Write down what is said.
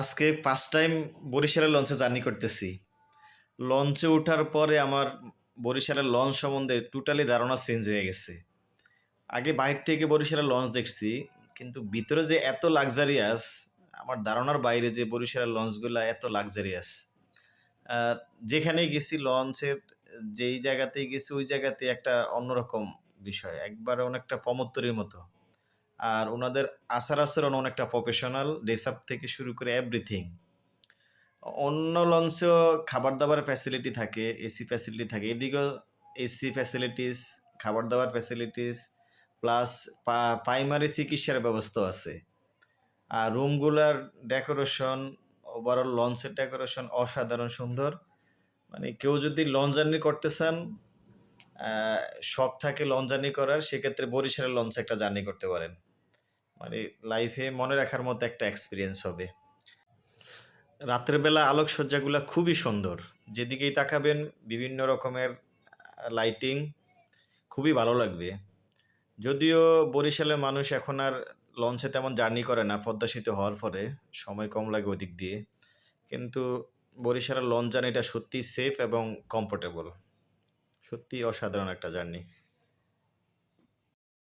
আজকে first time বরিশালের লঞ্চে জার্নি করতেছি। লঞ্চে ওঠার পরে আমার বরিশালের লঞ্চ সম্বন্ধে টোটালি ধারণা চেঞ্জ হয়ে গেছে। আগে বাইরে থেকে বরিশালের লঞ্চ দেখছি, কিন্তু ভিতরে যে এত লাক্সারিয়াস আমার ধারণার বাইরে যে বরিশালের লঞ্চগুলো এত লাক্সারিয়াস যেখানেই গেছি লঞ্চের যেই জায়গাতেই গেছি, ওই জায়গাতে একটা অন্যরকম বিষয়, একবারে অনেকটা পমত্তরের মতো। আর ওনাদের আচার আচরণ অনেকটা প্রফেশনাল ড্রেস থেকে শুরু করে এভরিথিং অন্য লঞ্চেও খাবার দাবার ফ্যাসিলিটি থাকে এসি ফ্যাসিলিটি থাকে, এদিকেও এসি ফ্যাসিলিটিস খাবার দাবার ফ্যাসিলিটিস প্লাস প্রাইমারি চিকিৎসার ব্যবস্থা আছে। আর রুমগুলার ডেকোরেশন ওভারঅল লঞ্চের ডেকোরেশন অসাধারণ সুন্দর। মানে কেউ যদি লঞ্চ জার্নি করতে চান শখ থাকে লঞ্চ জার্নি করার, সেক্ষেত্রে বরিশালের লঞ্চে একটা জার্নি করতে পারেন। মানে লাইফে মনে রাখার মতো একটা এক্সপিরিয়েন্স হবে। রাতের বেলা আলোকসজ্জাগুলো খুবই সুন্দর। যেদিকেই তাকাবেন, বিভিন্ন রকমের লাইটিং খুবই ভালো লাগবে। যদিও বরিশালের মানুষ এখন আর লঞ্চে তেমন জার্নি করে না পদ্মা সেতু হওয়ার পরে, সময় কম লাগে ওদিক দিয়ে। কিন্তু বরিশালের লঞ্চ জার্নিটা সত্যিই সেফ এবং কমফোর্টেবল সত্যি অসাধারণ একটা জার্নি